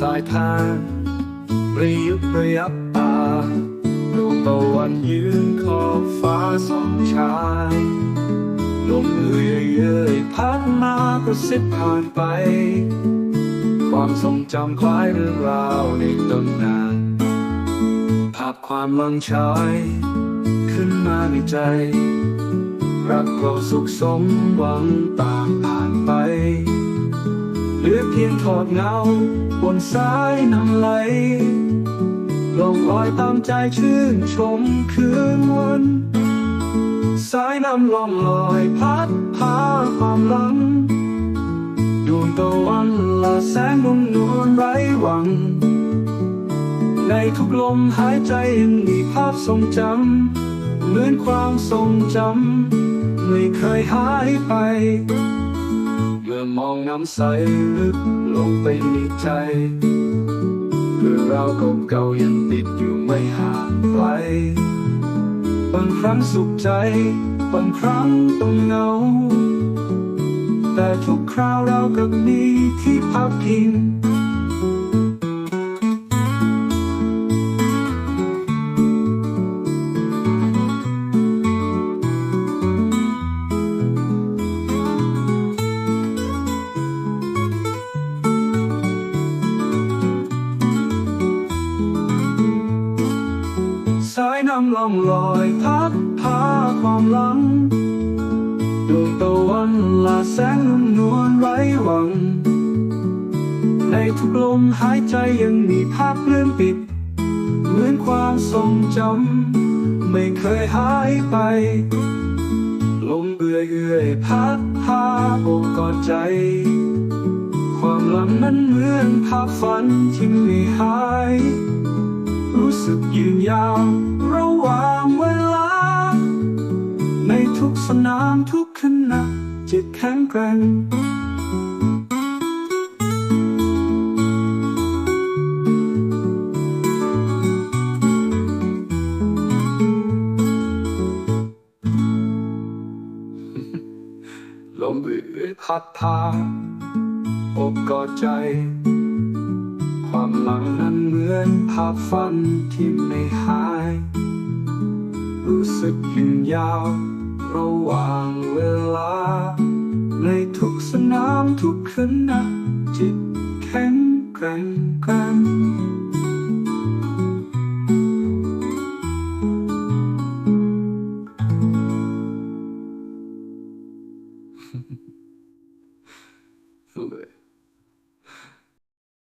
สายทางระยับตาดูตะวันยืนขอบฟ้าสองชายลมเอื่อยเยื่ยพัดมากระซิบผ่านไป ความทรงจำคล้ายเรื่องราวในตำนานภาพความลังชายขึ้นมาในใจ รักเราสุขสมหวังต่างผ่าน พียงทอดเงา บนสายน้ำไหลลงลอยตามใจชื่นชมคืนวันสายน้ำล่องลอยพัดพาความหลังดวงตะวันละแสงนุ่มนวลไร้หวัง ในทุกลมหายใจยังมีภาพทรงจำเหมือนความทรงจำ ไม่เคยหายไป มื่อมองน้ำใสลึกลงไปในใจเรื่องราวเก่าๆยังติดอยู่ไม่ห่างไกลบางครั้งสุขใจ บางครั้งต้องเหงา แต่ทุกคราวเรากับมีที่พักพิง องลอยพัดพาความหลังดวงตะวันละแสงนุ่มนวลไร้หวัง ในทุกลมหายใจยังมีภาพเลื่อนปิด เหมือนความทรงจำไม่เคยหายไป ลมเบื่อเอื่อยพัดพาโอบกอดใจ ความหลังนั้นเหมือนภาพฝันที่ไม่หาย รู้สึกยืนยาว สนามทุกขณะจิตแข็งแกร่งลมเบื่อพัดพาอบกอดใจ ความหลังนั้นเหมือนภาพฝันที่ไม่หาย รู้สึกยืนยาว ระหว่างเวลา ในทุกสนามทุกขณะจิตแข็งแกร่งกันเลย